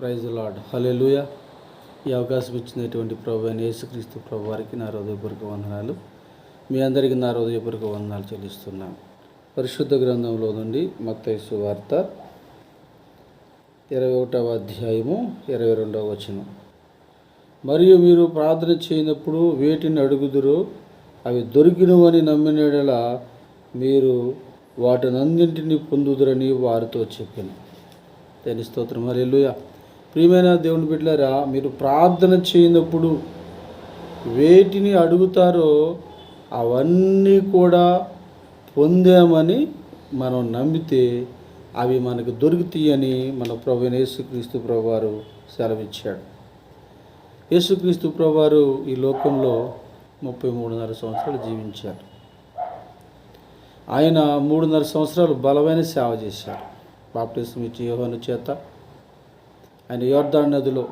Praise lord లూయ ఈ అవకాశం ఇచ్చినటువంటి ప్రభు అయిన యేసుక్రీస్తు ప్రభు వారికి నా హృదయపూర్వక వందనాలు. మీ అందరికీ నా హృదయపూర్వక వందనాలు చెల్లిస్తున్నాను. పరిశుద్ధ గ్రంథంలో నుండి మత్తైసు వార్త ఇరవై ఒకటవ అధ్యాయము ఇరవై రెండవ వచనం. మరియు మీరు ప్రార్థన చేయనప్పుడు వేటిని అడుగుదురు అవి దొరికినవని నమ్మినలా మీరు వాటినన్నింటినీ పొందుదురని వారితో చెప్పాను. దేని స్తోత్రం? హల్లెలూయ. ప్రియమైన దేవుని బిడ్డలారా మీరు ప్రార్థన చేయనప్పుడు వేటిని అడుగుతారో అవన్నీ కూడా పొందామని మనం నమ్మితే అవి మనకు దొరుకుతాయని మన ప్రభు యేసుక్రీస్తు ప్రభువారు సెలవిచ్చాడు. యేసుక్రీస్తు ప్రభువారు ఈ లోకంలో ముప్పై మూడున్నర సంవత్సరాలు జీవించారు. ఆయన మూడున్నర సంవత్సరాలు బలమైన సేవ చేశారు. బాప్టిజం ఇచ్చి యోహాను చేత ఆయన యోర్దాన్ నదిలో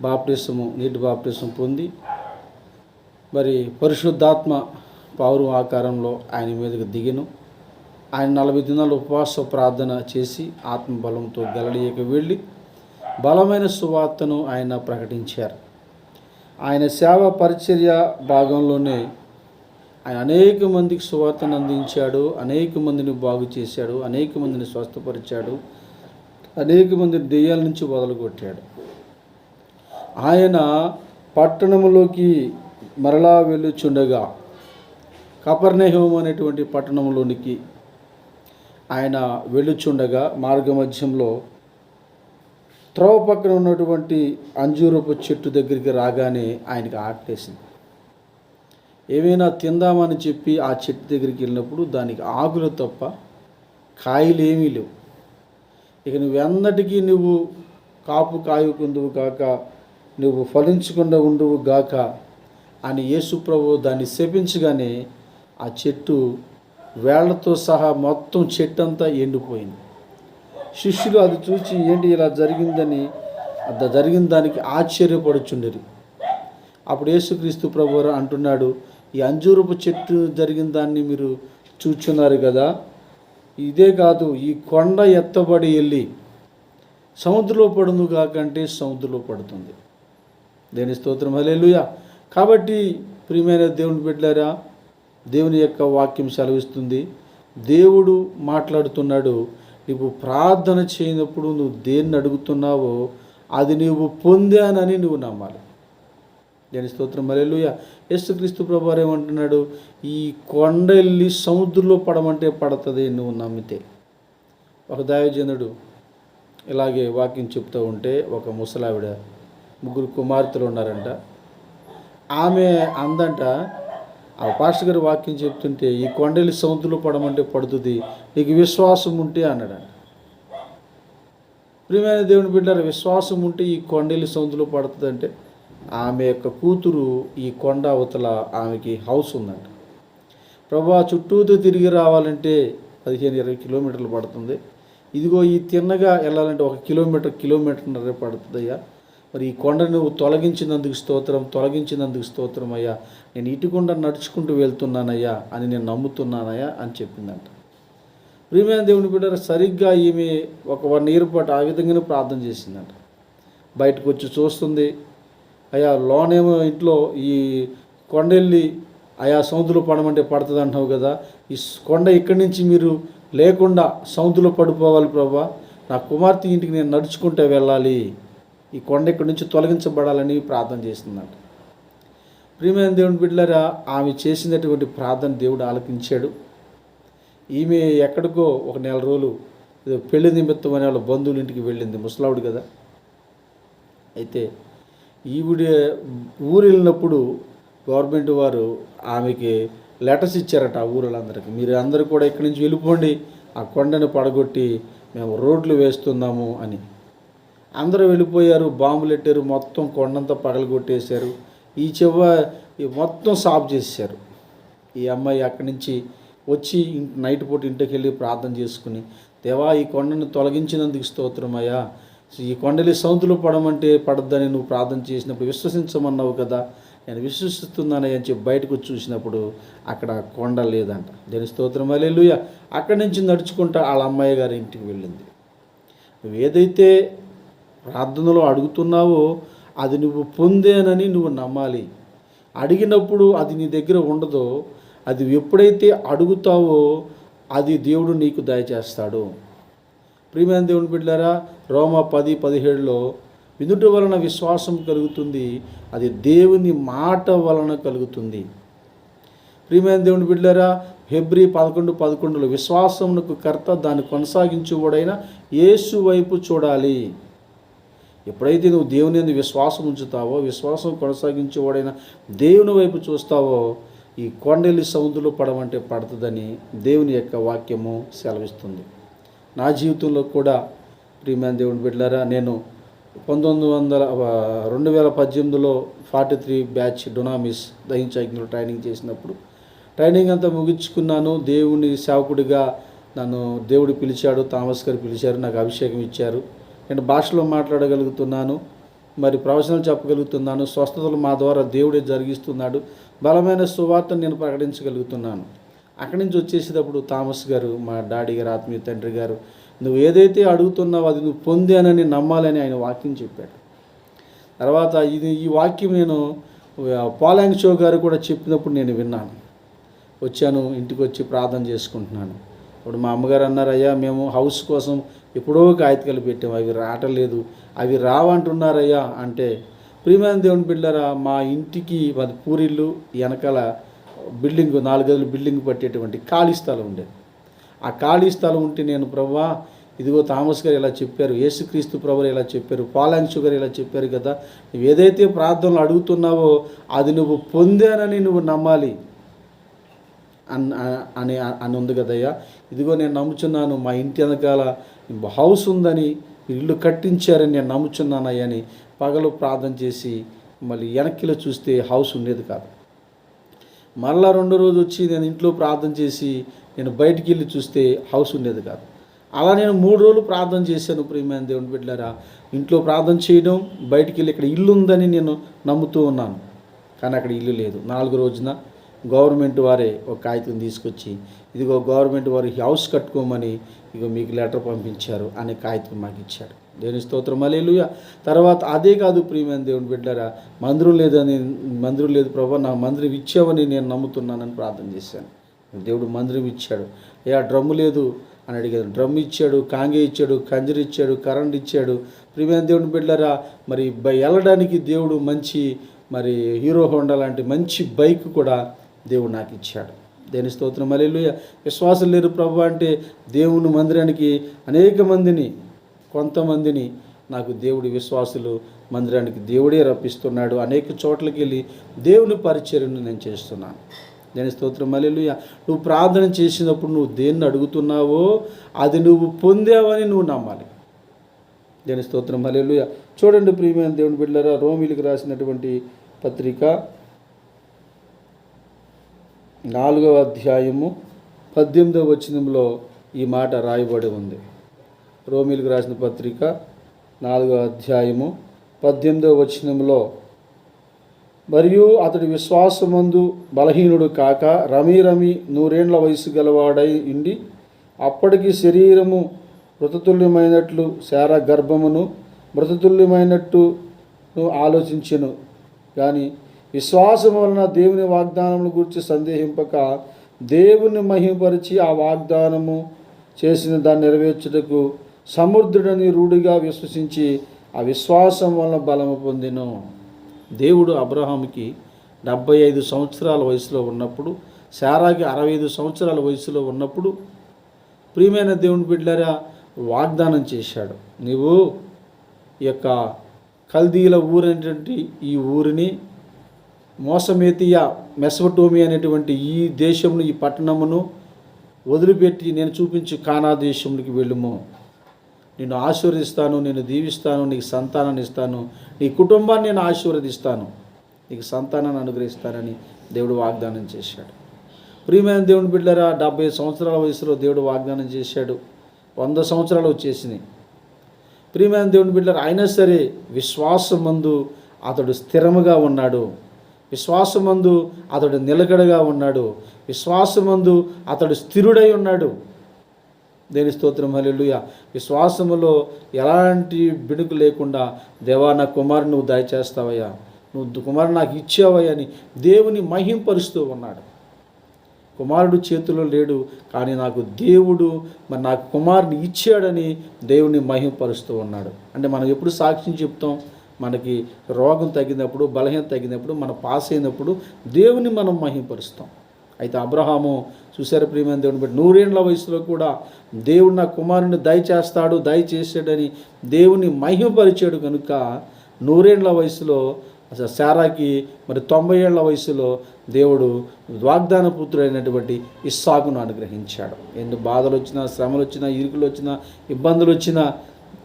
బాప్టిసము నీటి బాప్టిసం పొంది మరి పరిశుద్ధాత్మ పౌరు ఆకారంలో ఆయన మీదకు దిగిను. ఆయన నలభై దినాలు ఉపవాస ప్రార్థన చేసి ఆత్మబలంతో గలడియకి వెళ్ళి బలమైన సువార్తను ఆయన ప్రకటించారు. ఆయన సేవ పరిచర్య భాగంలోనే ఆయన అనేక మందికి సువార్తను అందించాడు అనేక మందిని బాగు చేశాడు అనేక మందిని స్వస్థపరిచాడు. అనేక మంది దెయ్యాల నుంచి వదలగొట్టాడు ఆయన పట్టణంలోకి మరలా వెళ్ళుచుండగా కపర్నేహం అనేటువంటి పట్టణంలోనికి ఆయన వెళ్ళుచుండగా మార్గమధ్యంలో త్రోవ పక్కన ఉన్నటువంటి అంజూరపు చెట్టు దగ్గరికి రాగానే ఆయనకి ఆటేసింది ఏమైనా తిందామని చెప్పి ఆ చెట్టు దగ్గరికి వెళ్ళినప్పుడు దానికి ఆకులు తప్ప కాయలు ఏమీ లేవు. ఇక నువ్వెన్నటికీ నువ్వు కాపు కాయుకుందువు గాక నువ్వు ఫలించకుండా ఉండువు గాక అని యేసుప్రభు దాన్ని శపించగానే ఆ చెట్టు వేళ్ళతో సహా మొత్తం చెట్టు అంతా ఎండిపోయింది. శిష్యులు అది చూసి ఏంటి ఇలా జరిగిందని అది జరిగిన దానికి ఆశ్చర్యపడుచుండరు. అప్పుడు యేసుక్రీస్తు ప్రభు అంటున్నాడు ఈ అంజూరపు చెట్టు జరిగిన దాన్ని మీరు చూచున్నారు కదా ఇదే కాదు ఈ కొండ ఎత్తబడి వెళ్ళి సముద్రంలో పడును కాకంటే సముద్రంలో పడుతుంది. దేని స్తోత్రం హల్లెలూయా. కాబట్టి ప్రియమైన దేవుని బిడ్డారా దేవుని యొక్క వాక్యం సెలవిస్తుంది దేవుడు మాట్లాడుతున్నాడు నువ్వు ప్రార్థన చేయనప్పుడు నువ్వు దేన్ని అడుగుతున్నావో అది నువ్వు పొందానని నువ్వు నమ్మాలి. దేని స్తోత్రం. మరెలుయ యేసుక్రీస్తు ప్రభు ఏమంటున్నాడు? ఈ కొండ వెళ్ళి సముద్రంలో పడమంటే పడుతుంది నువ్వు నమ్మితే. ఒక దైవజనుడు ఇలాగే వాక్యం చెప్తూ ఉంటే ఒక ముసలావిడ ముగ్గురు కుమార్తెలు ఉన్నారంట. ఆమె అందంట ఆ పాస్టర్ గారు వాక్యం చెప్తుంటే ఈ కొండలి సముద్రంలో పడమంటే పడుతుంది నీకు విశ్వాసం ఉంటే అన్నాడంట. ప్రియమైన దేవుని బిడ్డారు విశ్వాసం ఉంటే ఈ కొండలి సముద్రంలో పడుతుందంటే ఆమె యొక్క కూతురు ఈ కొండ అవతల ఆమెకి హౌస్ ఉందంట. ప్రభా చుట్టూతో తిరిగి రావాలంటే పదిహేను ఇరవై కిలోమీటర్లు పడుతుంది. ఇదిగో ఈ తిన్నగా వెళ్ళాలంటే ఒక కిలోమీటర్ కిలోమీటర్న్నర పడుతుందయ్యా. మరి ఈ కొండను నువ్వు తొలగించినందుకు స్తోత్రం తొలగించినందుకు స్తోత్రం అయ్యా. నేను ఇటుకుండా నడుచుకుంటూ వెళ్తున్నానయ్యా అని నేను నమ్ముతున్నానయ్యా అని చెప్పిందంట. ప్రియమైన దేవుని బిడ్డ సరిగ్గా ఈమె ఒక వన్ ఇయర్ పాటు ఆ విధంగానే ప్రార్థన చేసిందంట. బయటకు వచ్చి చూస్తుంది. అయ్యా లోనేమో ఇంట్లో ఈ కొండెళ్ళి అయా సముద్రంలో పడమంటే పడుతుంది అంటున్నావు కదా. ఈ కొండ ఇక్కడి నుంచి మీరు లేకుండా సముద్రంలో పడిపోవాలి ప్రభా. నా కుమార్తె ఇంటికి నేను నడుచుకుంటే వెళ్ళాలి. ఈ కొండ ఇక్కడి నుంచి తొలగించబడాలని ప్రార్థన చేస్తుందంట. ప్రియమైన దేవుని బిడ్డలారా ఆమె చేసినటువంటి ప్రార్థన దేవుడు ఆలకించాడు. ఈమె ఎక్కడికో ఒక నెల రోజులు పెళ్ళి నిమిత్తం అనే వాళ్ళ బంధువుల ఇంటికి వెళ్ళింది ముసలావుడు కదా. అయితే ఈవిడ ఊరు వెళ్ళినప్పుడు గవర్నమెంట్ వారు ఆమెకి లెటర్స్ ఇచ్చారట ఆ ఊరులందరికీ మీరు అందరూ కూడా ఇక్కడి నుంచి వెళ్ళిపోండి ఆ కొండను పడగొట్టి మేము రోడ్లు వేస్తున్నాము అని. అందరూ వెళ్ళిపోయారు బాంబులు పెట్టారు మొత్తం కొండంతా పగలగొట్టేశారు. ఈ చెవ్వ ఈ మొత్తం సాఫ్ చేశారు ఈ అమ్మాయి అక్కడి నుంచి వచ్చి నైట్ పూట ఇంటికి వెళ్ళి ప్రార్థన చేసుకుని దేవా ఈ కొండను తొలగించినందుకు స్తోత్రమయ్యా. సో ఈ కొండలి సౌంతులు పడమంటే పడద్దని నువ్వు ప్రార్థన చేసినప్పుడు విశ్వసించమన్నావు కదా. నేను విశ్వసిస్తున్నాను అని చెప్పి బయటకు చూసినప్పుడు అక్కడ కొండ లేదంట. దేని స్తోత్రం అలెలుయ అక్కడి నుంచి నడుచుకుంటా వాళ్ళ అమ్మాయి గారి ఇంటికి వెళ్ళింది. నువ్వు ఏదైతే ప్రార్థనలో అడుగుతున్నావో అది నువ్వు పొందేనని నువ్వు నమ్మాలి. అడిగినప్పుడు అది నీ దగ్గర ఉండదో అది ఎప్పుడైతే అడుగుతావో అది దేవుడు నీకు దయచేస్తాడు. ప్రియమైన దేవుని బిడ్డారా రోమ పది పదిహేడులో వినుట వలన విశ్వాసం కలుగుతుంది అది దేవుని మాట వలన కలుగుతుంది. ప్రియమైన దేవుని బిడ్డారా హెబ్రి పదకొండు పదకొండులో విశ్వాసమునకు కర్త దాన్ని కొనసాగించువాడైన యేసు వైపు చూడాలి. ఎప్పుడైతే నువ్వు దేవుని యందు విశ్వాసం ఉంచుతావో విశ్వాసం కొనసాగించేవాడైన దేవుని వైపు చూస్తావో ఈ కొండెల్లి సముద్రంలో పడమంటే పడుతుందని దేవుని యొక్క వాక్యము సెలవిస్తుంది. నా జీవితంలో కూడా ప్రియమైన దేవుని బిడ్డారా నేను పంతొమ్మిది వందల రెండు వేల పద్దెనిమిదిలో ఫార్టీ త్రీ బ్యాచ్ డొనామిస్ దహించాగ్నిలో ట్రైనింగ్ చేసినప్పుడు ట్రైనింగ్ అంతా ముగించుకున్నాను. దేవుని సేవకుడిగా నన్ను దేవుడు పిలిచాడు థామస్ గారు పిలిచారు నాకు అభిషేకం ఇచ్చారు. నేను భాషలో మాట్లాడగలుగుతున్నాను మరి ప్రవచనాలు చెప్పగలుగుతున్నాను స్వస్థతలు మా ద్వారా దేవుడే జరిగిస్తున్నాడు. బలమైన సువార్తను నేను ప్రకటించగలుగుతున్నాను. అక్కడి నుంచి వచ్చేసేటప్పుడు థామస్ గారు మా డాడీ గారు ఆత్మీయ తండ్రి గారు నువ్వు ఏదైతే అడుగుతున్నావో అది నువ్వు పొందానని నమ్మాలని ఆయన వాక్యం చెప్పాడు. తర్వాత ఇది ఈ వాక్యం నేను పాలాంగ్ షో గారు కూడా చెప్పినప్పుడు నేను విన్నాను. వచ్చాను ఇంటికి వచ్చి ప్రార్థన చేసుకుంటున్నాను. ఇప్పుడు మా అమ్మగారు అన్నారు అయ్యా మేము హౌస్ కోసం ఎప్పుడో కాగితాలు పెట్టాము అవి రావటలేదు అవి రావంటున్నారయ్యా అంటే ప్రియమైన దేవుని బిడ్డరా మా ఇంటికి మాది పూరిల్లు వెనకాల బిల్డింగ్ నాలుగదులు బిల్డింగ్ పట్టేటువంటి ఖాళీ స్థలం ఉండేది. ఆ ఖాళీ స్థలం ఉంటే నేను ప్రభా ఇదిగో థామస్ గారు ఇలా చెప్పారు యేసుక్రీస్తు ప్రభు ఇలా చెప్పారు పాలాంక్షు గారు ఇలా చెప్పారు కదా నువ్వు ఏదైతే ప్రార్థనలు అడుగుతున్నావో అది నువ్వు పొందానని నువ్వు నమ్మాలి అన్ అని అని ఉంది కదయ్యా. ఇదిగో నేను నమ్ముచున్నాను మా ఇంటి వెనకాల హౌస్ ఉందని ఇల్లు కట్టించారని నేను నమ్ముచున్నానయ్యని పగలు ప్రార్థన చేసి మళ్ళీ వెనక్కిలో చూస్తే హౌస్ ఉండేది కాదు. మళ్ళా రెండో రోజు వచ్చి నేను ఇంట్లో ప్రార్థన చేసి నేను బయటికి వెళ్ళి చూస్తే హౌస్ ఉండేది కాదు. అలా నేను మూడు రోజులు ప్రార్థన చేశాను ప్రియమైన దేవుని బిడ్డారా ఇంట్లో ప్రార్థన చేయడం బయటికి వెళ్ళి ఇక్కడ ఇల్లు ఉందని నేను నమ్ముతూ ఉన్నాను. కానీ అక్కడ ఇల్లు లేదు. నాలుగు రోజున గవర్నమెంట్ వారే ఒక కాగితం తీసుకొచ్చి ఇదిగో గవర్నమెంట్ వారు హౌస్ కట్టుకోమని ఇగో మీకు లెటర్ పంపించారు అనే కాగితం మాకు ఇచ్చాడు. దేని స్తోత్రం అలేలుయ తర్వాత అదే కాదు ప్రియమైన దేవుని బిడ్డారా మందిరం లేదని మందిరం లేదు ప్రభా నా మందిరం ఇచ్చావని నేను నమ్ముతున్నానని ప్రార్థన చేశాను. దేవుడు మందిరం ఇచ్చాడు. ఏ డ్రమ్ము లేదు అని అడిగాడు డ్రమ్ ఇచ్చాడు కాంగే ఇచ్చాడు కంజరి ఇచ్చాడు కరెంట్ ఇచ్చాడు. ప్రియమైన దేవుని బిడ్డారా మరి బై వెళ్ళడానికి దేవుడు మంచి మరి హీరో హోండా లాంటి మంచి బైక్ కూడా దేవుడు నాకు ఇచ్చాడు. దేని స్తోత్రం? మళ్ళీ విశ్వాసం లేరు ప్రభు అంటే దేవుని మందిరానికి అనేక మందిని కొంతమందిని నాకు దేవుడి విశ్వాసులు మందిరానికి దేవుడే రప్పిస్తున్నాడు. అనేక చోట్లకి వెళ్ళి దేవుని పరిచర్యను నేను చేస్తున్నాను. దేని స్తోత్రం? మల్లెలుయ నువ్వు ప్రార్థన చేసినప్పుడు నువ్వు దేన్ని అడుగుతున్నావో అది నువ్వు పొందావని నువ్వు నమ్మాలి. దేని స్తోత్రం? మల్లెలుయ చూడండి ప్రియమైన దేవుని బిడ్డలారా రోమిలికి రాసినటువంటి పత్రిక నాలుగవ అధ్యాయము పద్దెనిమిదవ వచనంలో ఈ మాట రాయబడి ఉంది. రోమిలకు రాసిన పత్రిక నాలుగవ అధ్యాయము పద్దెనిమిదవ వచనంలో మరియు అతడి విశ్వాసమందు బలహీనుడు కాక రమి రమి నూరేండ్ల వయసు గలవాడై ఉండి అప్పటికి శరీరము మృతతుల్యమైనట్లు శార గర్భమును మృతతుల్యమైనట్టు ఆలోచించెను. కానీ విశ్వాసం వలన దేవుని వాగ్దానముల గురించి సందేహింపక దేవుని మహిమపరిచి ఆ వాగ్దానము చేసిన దాన్ని నెరవేర్చుటకు సముద్రుడని రూఢిగా విశ్వసించి ఆ విశ్వాసం వలన బలము పొందిను. దేవుడు అబ్రహాంకి డెబ్బై ఐదు సంవత్సరాల వయసులో ఉన్నప్పుడు శారాకి అరవై ఐదు సంవత్సరాల వయసులో ఉన్నప్పుడు ప్రియమైన దేవుని బిడ్డారా వాగ్దానం చేశాడు. నీవు ఈ యొక్క కల్దీల ఊరైనటువంటి ఈ ఊరిని మోసమేతియా మెసవటోమి అనేటువంటి ఈ దేశమును ఈ పట్టణమును వదిలిపెట్టి నేను చూపించి కానా దేశంలోకి వెళ్ళుము. నేను ఆశీర్వదిస్తాను నేను దీవిస్తాను నీకు సంతానాన్ని ఇస్తాను నీ కుటుంబాన్ని నేను ఆశీర్వదిస్తాను నీకు సంతానాన్ని అనుగ్రహిస్తానని దేవుడు వాగ్దానం చేశాడు. ప్రియమైన దేవుని బిడ్డరా డెబ్బై సంవత్సరాల వయసులో దేవుడు వాగ్దానం చేశాడు. వంద సంవత్సరాలు వచ్చేసినాయి. ప్రియమైన దేవుని బిడ్డరా అయినా సరే విశ్వాసం ముందు అతడు స్థిరముగా ఉన్నాడు. విశ్వాసమందు అతడు నిలకడగా ఉన్నాడు. విశ్వాసమందు అతడు స్థిరుడై ఉన్నాడు. దేని స్తోత్రం హల్లెలూయా. విశ్వాసములో ఎలాంటి బిడుకు లేకుండా దేవా నా కుమారుని నువ్వు దయచేస్తావయ్యా. నువ్వు కుమారు నాకు ఇచ్చావయ్యా అని దేవుని మహింపరుస్తూ ఉన్నాడు. కుమారుడు చేతిలో లేడు కానీ నాకు దేవుడు మరి నాకు కుమారుని ఇచ్చాడని దేవుని మహింపరుస్తూ ఉన్నాడు. అంటే మనం ఎప్పుడు సాక్ష్యం చెప్తాం? మనకి రోగం తగ్గినప్పుడు బలహీనత తగ్గినప్పుడు మన పాస్ అయినప్పుడు దేవుని మనం మహింపరుస్తాం. అయితే అబ్రహాము చూసారు ప్రియమైన దేవుని బట్టి నూరేండ్ల వయసులో కూడా దేవుడు నా కుమారుని దయచేస్తాడు దయచేసాడని దేవుని మహిమపరిచాడు కనుక నూరేండ్ల వయసులో అసలు శారాకి మరి తొంభై ఏళ్ళ వయసులో దేవుడు వాగ్దాన పుత్రుడైనటువంటి ఇస్సాకును అనుగ్రహించాడు. ఎన్ని బాధలు వచ్చినా శ్రమలు వచ్చినా ఇరుకులు వచ్చినా ఇబ్బందులు వచ్చినా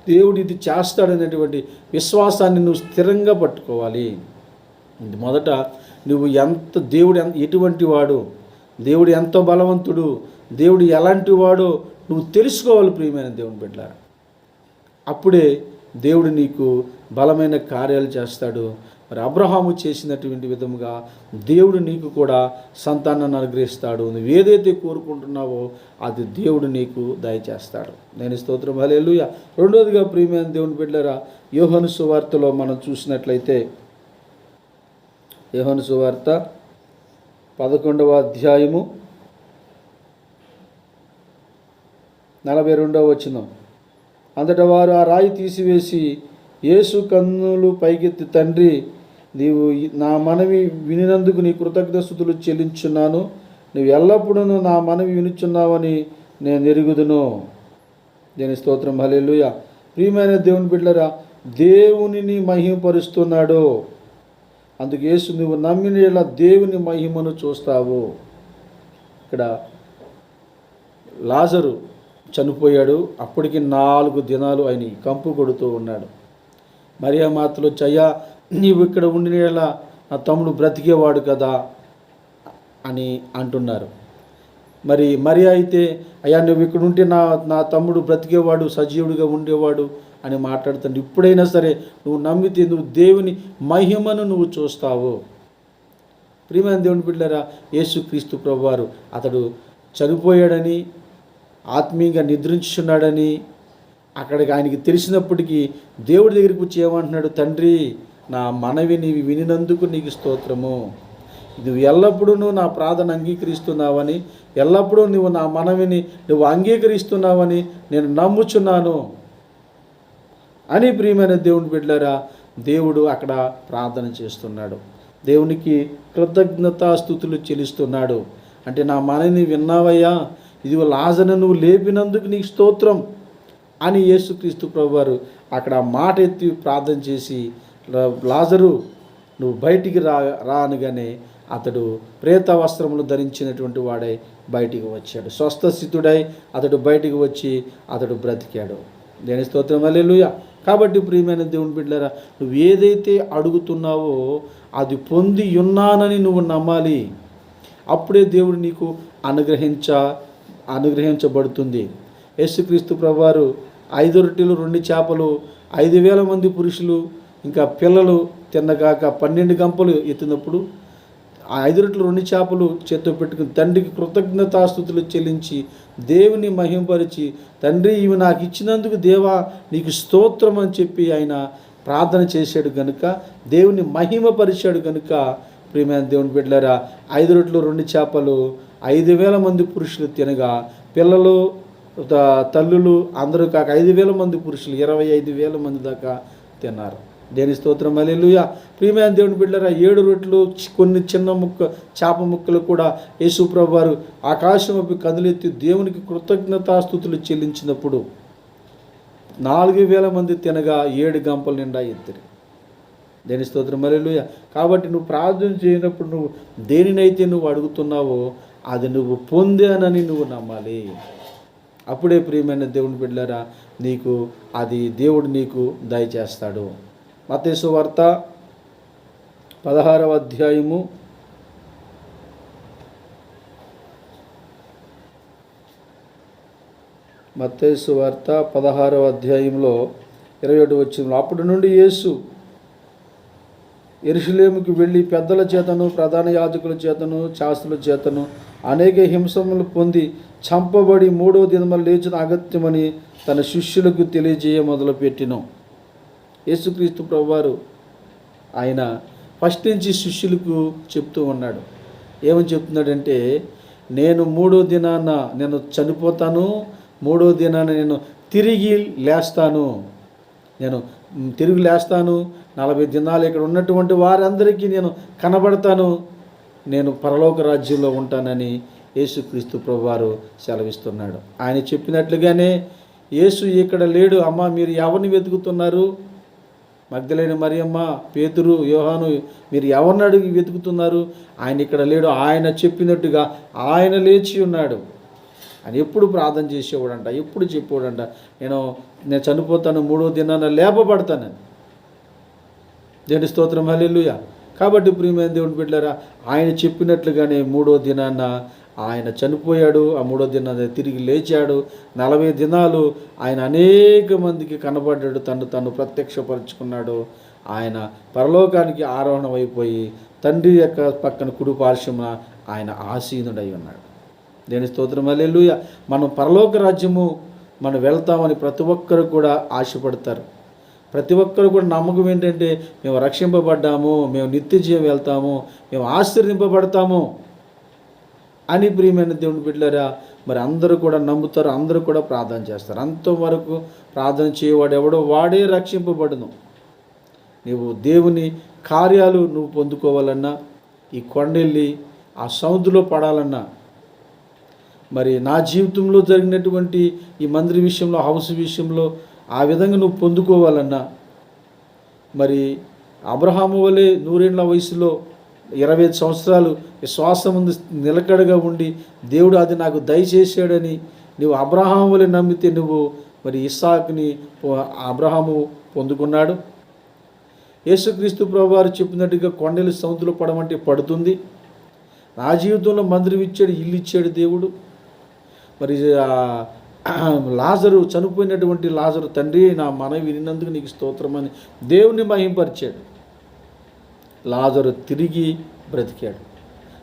దేవుడు ఇది చేస్తాడనేటువంటి విశ్వాసాన్ని నువ్వు స్థిరంగా పట్టుకోవాలి. మొదట నువ్వు ఎంత దేవుడు ఎంత ఎటువంటి వాడు దేవుడు ఎంత బలవంతుడు దేవుడు ఎలాంటి వాడో నువ్వు తెలుసుకోవాలి ప్రియమైన దేవుని బిడ్డ అప్పుడే దేవుడు నీకు బలమైన కార్యాలు చేస్తాడు మరి అబ్రహాము చేసినటువంటి విధముగా దేవుడు నీకు కూడా సంతానాన్ని అనుగ్రహిస్తాడు. నువ్వు ఏదైతే కోరుకుంటున్నావో అది దేవుడు నీకు దయచేస్తాడు. నేను స్తోత్రం. హల్లెలూయా. రెండోదిగా ప్రియమైన దేవుని బిడ్డరా యోహను సువార్తలో మనం చూసినట్లయితే యోహను సువార్త పదకొండవ అధ్యాయము నలభై రెండవ వచనం. అంతటా వారు ఆ రాయి తీసివేసి యేసు కన్నులు పైకెత్తి తండ్రి నీవు నా మనవి వినినందుకు నీ కృతజ్ఞతలు చెల్లించున్నాను నువ్వు ఎల్లప్పుడూ నా మనవి వినుచున్నావని నేను ఎరుగుదును. దేని స్తోత్రం. హలేలుయ ప్రియమైన దేవుని బిడ్డరా దేవునిని మహిమపరుస్తున్నాడు అందుకు యేసు నువ్వు నమ్మిన దేవుని మహిమను చూస్తావు. ఇక్కడ లాజరు చనిపోయాడు. అప్పటికి నాలుగు దినాలు ఆయన కంపు కొడుతూ ఉన్నాడు. మరియా మాతలు చయ్యా నీవు ఇక్కడ ఉండిన నా తమ్ముడు బ్రతికేవాడు కదా అని అంటున్నారు. మరి మరి అయితే అయ్యా నువ్వు ఇక్కడ ఉంటే నా నా తమ్ముడు బ్రతికేవాడు సజీవుడిగా ఉండేవాడు అని మాట్లాడుతుంటే ఇప్పుడైనా సరే నువ్వు నమ్మితే నువ్వు దేవుని మహిమను నువ్వు చూస్తావు. ప్రియమైన దేవుని బిడ్డలారా యేసుక్రీస్తు ప్రభువారు అతడు చనిపోయాడని ఆత్మీయంగా నిద్రించున్నాడని అక్కడికి ఆయనకి తెలిసినప్పటికీ దేవుడి దగ్గరికి వచ్చి ఏమంటున్నాడు? తండ్రి నా మనవి నీవి వినినందుకు నీకు స్తోత్రము. ఇది ఎల్లప్పుడూ నువ్వు నా ప్రార్థన అంగీకరిస్తున్నావని ఎల్లప్పుడూ నువ్వు నా మనవిని నువ్వు అంగీకరిస్తున్నావని నేను నమ్ముచున్నాను. అని ప్రియమైన దేవుని బిడ్డలారా దేవుడు అక్కడ ప్రార్థన చేస్తున్నాడు. దేవునికి కృతజ్ఞతాస్థుతులు చెల్లిస్తున్నాడు. అంటే నా మనని విన్నావయ్యా ఇది లాజను నువ్వు లేపినందుకు నీకు స్తోత్రం అని యేసుక్రీస్తు ప్రభువారు అక్కడ మాట ఎత్తి ప్రార్థన చేసి లాజరు నువ్వు బయటికి రా రా అనగానే అతడు ప్రేత వస్త్రములు ధరించినటువంటి వాడై బయటికి వచ్చాడు. స్వస్థస్థితుడై అతడు బయటికి వచ్చి అతడు బ్రతికాడు. దేని స్తోత్రం? అల్లెలుయ కాబట్టి ప్రియమైన దేవుని బిడ్డలారా నువ్వు ఏదైతే అడుగుతున్నావో అది పొంది ఉన్నానని నువ్వు నమ్మాలి. అప్పుడే దేవుడు నీకు అనుగ్రహించ అనుగ్రహించబడుతుంది. యేసుక్రీస్తు ప్రభువారు ఐదు రొట్టెలు రెండు చేపలు ఐదు వేల మంది పురుషులు ఇంకా పిల్లలు తిన్నగాక పన్నెండు గంపలు ఎత్తినప్పుడు ఆ ఐదు రెట్లు రెండు చేపలు చేత్తో పెట్టుకుని తండ్రికి కృతజ్ఞతాస్థుతులు చెల్లించి దేవుని మహింపరిచి తండ్రి ఇవి నాకు ఇచ్చినందుకు దేవా నీకు స్తోత్రం అని చెప్పి ఆయన ప్రార్థన చేశాడు కనుక దేవుని మహిమపరిచాడు కనుక ప్రియమైన దేవుని బిడ్డలారా ఐదు రొట్లు రెండు చేపలు ఐదు వేల మంది పురుషులు తినగా పిల్లలు తల్లులు అందరూ కాక ఐదు వేల మంది పురుషులు ఇరవై ఐదు వేల మంది దాకా తిన్నారు. దేని స్తోత్రం? అలెలుయ ప్రియమైన దేవుని బిడ్డరా ఏడు రొట్లు కొన్ని చిన్న ముక్క చేప ముక్కలు కూడా యేసుప్రభు వారు ఆకాశం వైపు కదిలెత్తి దేవునికి కృతజ్ఞతాస్థుతులు చెల్లించినప్పుడు నాలుగు వేల మంది తినగా ఏడు గంపలు నిండా ఎత్తిరి. దేని స్తోత్రం? అలెలుయ కాబట్టి నువ్వు ప్రార్థన చేయనప్పుడు నువ్వు దేనినైతే నువ్వు అడుగుతున్నావో అది నువ్వు పొందానని నువ్వు నమ్మాలి. అప్పుడే ప్రియమైన దేవుని బిడ్డలారా నీకు అది దేవుడు నీకు దయచేస్తాడు. మతేసు వార్త పదహారవ అధ్యాయము. మత్తేసు వార్త పదహారవ అధ్యాయంలో ఇరవై ఒకటి వచ్చింది అప్పటి నుండి యేసు ఎరుషులేముకి వెళ్ళి పెద్దల చేతను ప్రధాన యాజకుల చేతను శాస్త్రుల చేతను అనేక హింసములు పొంది చంపబడి మూడవ దినములు లేచిన అగత్యమని తన శిష్యులకు తెలియజేయ మొదలుపెట్టినాం. యేసుక్రీస్తు ప్రభువారు ఆయన ఫస్ట్ నుంచి శిష్యులకు చెప్తూ ఉన్నాడు. ఏమని చెప్తున్నాడంటే నేను మూడో దినాన నేను చనిపోతాను మూడో దినాన నేను తిరిగి లేస్తాను. నేను తిరిగి లేస్తాను నలభై దినాలు ఇక్కడ ఉన్నటువంటి వారందరికీ నేను కనబడతాను. నేను పరలోక రాజ్యంలో ఉంటానని యేసుక్రీస్తు ప్రభువారు సెలవిస్తున్నాడు. ఆయన చెప్పినట్లుగానే యేసు ఇక్కడ లేడు అమ్మ మీరు ఎవరిని వెతుకుతున్నారు? మగ్ధలేని మరియమ్మ పేతురు యోహాను మీరు ఎవరిని అడిగి వెతుకుతున్నారు? ఆయన ఇక్కడ లేడు ఆయన చెప్పినట్టుగా ఆయన లేచి ఉన్నాడు. అని ఎప్పుడు ప్రార్థన చేసేవాడంట ఎప్పుడు చెప్పేవాడంట నేను నేను చనిపోతాను మూడో దినాన లేపబడతానని దేని స్తోత్రం హల్లెలూయా. కాబట్టి ప్రియమైన దేవుని బిడ్డారా ఆయన చెప్పినట్లుగానే మూడో దినాన ఆయన చనిపోయాడు ఆ మూడో దిన తిరిగి లేచాడు. నలభై దినాలు ఆయన అనేక మందికి కనబడ్డాడు తను తను ప్రత్యక్షపరుచుకున్నాడు. ఆయన పరలోకానికి ఆరోహణం అయిపోయి తండ్రి యొక్క పక్కన కుడి పార్శ్వమున ఆయన ఆసీనుడై ఉన్నాడు. దేని స్తోత్రం అల్లెలు మనం పరలోక రాజ్యము మనం వెళ్తామని ప్రతి ఒక్కరు కూడా ఆశపడతారు. ప్రతి ఒక్కరు కూడా నమ్మకం ఏంటంటే మేము రక్షింపబడ్డాము మేము నిత్య జీవం వెళ్తాము మేము ఆశీర్దింపబడతాము అని ప్రియమైన దేవుని బిడ్డలరా మరి అందరూ కూడా నమ్ముతారు అందరూ కూడా ప్రార్థన చేస్తారు. అంతవరకు ప్రార్థన చేయవాడు ఎవడో వాడే రక్షింపబడును. నీవు దేవుని కార్యాలు నువ్వు పొందుకోవాలన్నా ఈ కొండెళ్ళి ఆ సముద్రంలో పడాలన్నా మరి నా జీవితంలో జరిగినటువంటి ఈ మందిర విషయంలో హౌస్ విషయంలో ఆ విధంగా నువ్వు పొందుకోవాలన్నా మరి అబ్రహాము వలె నూరేళ్ళ వయసులో ఇరవై ఐదు సంవత్సరాలు విశ్వాసం ముందు నిలకడగా ఉండి దేవుడు అది నాకు దయచేశాడని నువ్వు అబ్రహాము వలె నమ్మితే నువ్వు మరి ఇస్సాకుని అబ్రహాము పొందుకున్నాడు. యేసుక్రీస్తు ప్రభువారు చెప్పినట్టుగా కొండలు సముద్రంలో పడమంటే పడుతుంది. నా జీవితంలో మందిరం ఇచ్చాడు ఇల్లు ఇచ్చాడు దేవుడు. మరి లాజరు చనిపోయినటువంటి లాజరు తండ్రి నా మనవి వినినందుకు నీకు స్తోత్రమని దేవుని మహింపరిచాడు. లాజరు తిరిగి బ్రతికాడు.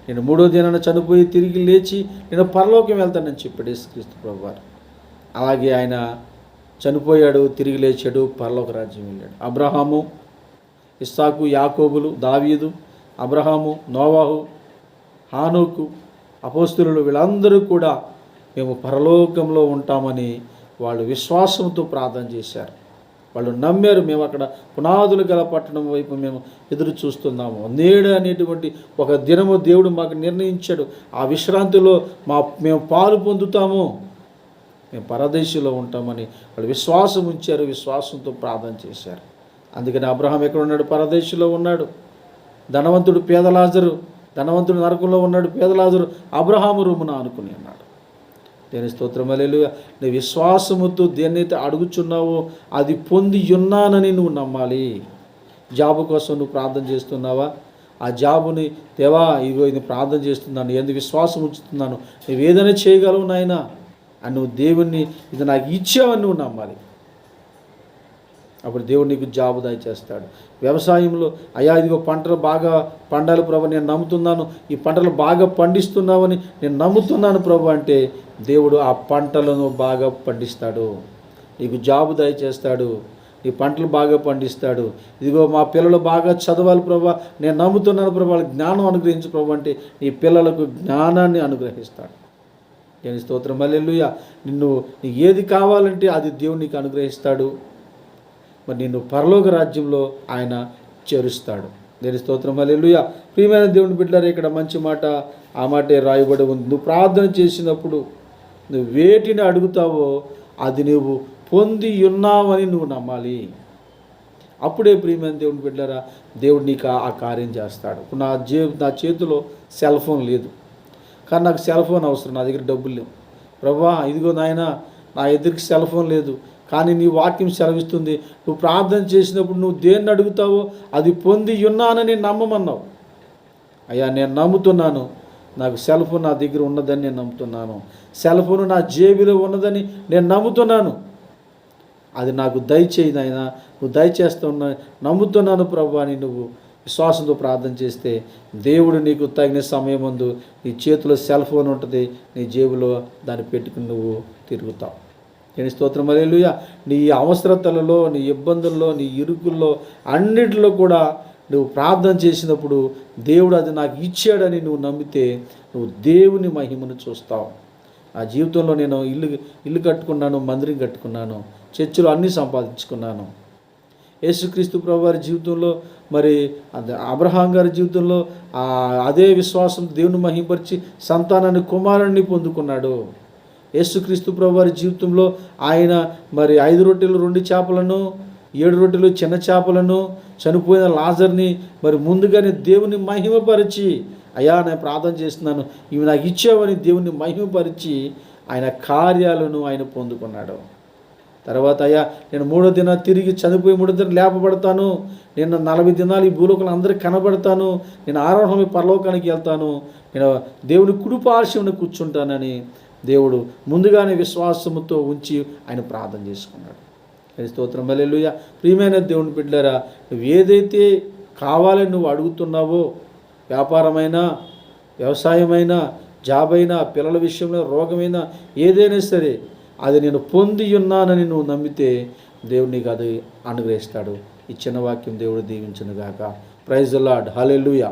నేను మూడో దినాన చనిపోయి తిరిగి లేచి నేను పరలోకం వెళ్తానని చెప్పాడు యేసుక్రీస్తు ప్రభువారు. అలాగే ఆయన చనిపోయాడు తిరిగి లేచాడు పరలోక రాజ్యం వెళ్ళాడు. అబ్రహాము ఇస్సాకు యాకోబులు దావీదు అబ్రహాము నోవాహు హానుకు అపోస్తులు వీళ్ళందరూ కూడా మేము పరలోకంలో ఉంటామని వాళ్ళు విశ్వాసంతో ప్రార్థన చేశారు. వాళ్ళు నమ్మారు మేము అక్కడ పునాదులు గల పట్టణం వైపు మేము ఎదురు చూస్తున్నాము. నేడు అనేటువంటి ఒక దినము దేవుడు మాకు నిర్ణయించాడు. ఆ విశ్రాంతిలో మా మేము పాలు పొందుతాము. మేము పరదేశంలో ఉంటామని వాళ్ళు విశ్వాసం ఉంచారు విశ్వాసంతో ప్రార్థన చేశారు. అందుకని అబ్రహాం ఎక్కడ ఉన్నాడు? పరదేశంలో ఉన్నాడు. ధనవంతుడు పేదలాజరు ధనవంతుడు నరకంలో ఉన్నాడు. పేదలాజరు అబ్రహాము రూమున అనుకుని ఉన్నాడు దేని స్తోత్రం నీ విశ్వాసముతో దేన్నైతే అడుగుచున్నావో అది పొంది ఉన్నానని నువ్వు నమ్మాలి. జాబు కోసం నువ్వు ప్రార్థన చేస్తున్నావా? ఆ జాబుని దేవా ఇగో ఇది ప్రార్థన చేస్తున్నాను ఎందుకు విశ్వాసం ఉంచుతున్నాను. నువ్వు ఏదైనా చేయగలవు నాయనా. అని నువ్వు దేవుణ్ణి ఇది నాకు ఇచ్చావని నువ్వు నమ్మాలి. అప్పుడు దేవుడు నీకు జాబు దయచేస్తాడు. వ్యవసాయంలో అయ్యా ఇదిగో పంటలు బాగా పండాలి ప్రభు నేను నమ్ముతున్నాను. ఈ పంటలు బాగా పండిస్తున్నావని నేను నమ్ముతున్నాను ప్రభు అంటే దేవుడు ఆ పంటలను బాగా పండిస్తాడు. నీకు జాబు దయచేస్తాడు. నీ పంటలు బాగా పండిస్తాడు. ఇదిగో మా పిల్లలు బాగా చదవాలి ప్రభా నేను నమ్ముతున్నాను ప్రభు వాళ్ళకి జ్ఞానం అనుగ్రహించు ప్రభు అంటే నీ పిల్లలకు జ్ఞానాన్ని అనుగ్రహిస్తాడు. నేను స్తోత్రం. మళ్ళీ నిన్ను నీకు ఏది కావాలంటే అది దేవుడు నీకు అనుగ్రహిస్తాడు. మరి నిన్ను పరలోక రాజ్యంలో ఆయన చేరుస్తాడు. దేని స్తోత్రం. హల్లెలూయా. ప్రియమైన దేవుని బిడ్డారు ఇక్కడ మంచి మాట ఆ మాటే రాయబడి ఉంది. నువ్వు ప్రార్థన చేసినప్పుడు నువ్వు వేటిని అడుగుతావో అది నువ్వు పొంది ఉన్నావని నువ్వు నమ్మాలి. అప్పుడే ప్రియమైన దేవుని బిడ్డారా దేవుడు నీకు ఆ- కార్యం చేస్తాడు. ఇప్పుడు నా జే నా చేతిలో సెల్ ఫోన్ లేదు. కానీ నాకు సెల్ ఫోన్ అవసరం. నా దగ్గర డబ్బులు లేవు. ప్రభా ఇదిగో నాయన నా ఎదురికి సెల్ ఫోన్ లేదు. కానీ నీ వాక్యం సెలవిస్తుంది. నువ్వు ప్రార్థన చేసినప్పుడు నువ్వు దేన్ని అడుగుతావో అది పొంది ఉన్నానని నమ్మమన్నావు. అయ్యా నేను నమ్ముతున్నాను. నాకు సెల్ ఫోన్ నా దగ్గర ఉన్నదని నేను నమ్ముతున్నాను. సెల్ ఫోన్ నా జేబులో ఉన్నదని నేను నమ్ముతున్నాను. అది నాకు దయచేయి నాయన. నువ్వు దయచేస్తున్నా నమ్ముతున్నాను ప్రభు అని నువ్వు విశ్వాసంతో ప్రార్థన చేస్తే దేవుడు నీకు తగిన సమయం ముందు నీ చేతిలో సెల్ ఫోన్ ఉంటుంది. నీ జేబులో దాన్ని పెట్టుకుని నువ్వు తిరుగుతావు. నేను స్తోత్రం అలేలుయ నీ అవసరతలలో నీ ఇబ్బందుల్లో నీ ఇరుకుల్లో అన్నిటిలో కూడా నువ్వు ప్రార్థన చేసినప్పుడు దేవుడు అది నాకు ఇచ్చాడని నువ్వు నమ్మితే నువ్వు దేవుని మహిమను చూస్తావు. ఆ జీవితంలో నేను ఇల్లు ఇల్లు కట్టుకున్నాను మందిరం కట్టుకున్నాను చర్చిలో అన్నీ సంపాదించుకున్నాను. యేసుక్రీస్తు ప్రభు వారి జీవితంలో మరి అబ్రహాం గారి జీవితంలో ఆ అదే విశ్వాసం దేవుని మహింపరిచి సంతానాన్ని కుమారుణ్ణి పొందుకున్నాడు. యేసుక్రీస్తు ప్రభు వారి జీవితంలో ఆయన మరి ఐదు రొట్టెలు రెండు చేపలను ఏడు రొట్టెలు చిన్న చేపలను చనిపోయిన లాజర్ని మరి ముందుగానే దేవుని మహిమపరిచి అయ్యా నేను ప్రార్థన చేస్తున్నాను ఇవి నాకు ఇచ్చావని దేవుని మహిమపరిచి ఆయన కార్యాలను ఆయన పొందుకున్నాడు. తర్వాత అయ్యా నేను మూడో దిన తిరిగి చనిపోయి మూడో దిన లేపబడతాను నేను నలభై దినాలు ఈ భూలోకలు అందరికీ కనబడతాను నేను ఆరోహమి పరలోకానికి వెళ్తాను నేను దేవుని కుడుపార్శివుని కూర్చుంటానని దేవుడు ముందుగానే విశ్వాసముతో ఉంచి ఆయన ప్రార్థన చేసుకున్నాడు. అది స్తోత్రం? వల్లెలుయ ప్రియమైన దేవుని బిడ్డరా నువ్వు ఏదైతే కావాలని నువ్వు అడుగుతున్నావో వ్యాపారమైనా వ్యవసాయమైనా జాబ్ అయినా పిల్లల విషయంలో రోగమైనా ఏదైనా సరే అది నేను పొంది ఉన్నానని నువ్వు నమ్మితే దేవుడు నీకు అది అనుగ్రహిస్తాడు. ఈ చిన్న వాక్యం దేవుడు దీవించునుగాక. Praise lord hallelujah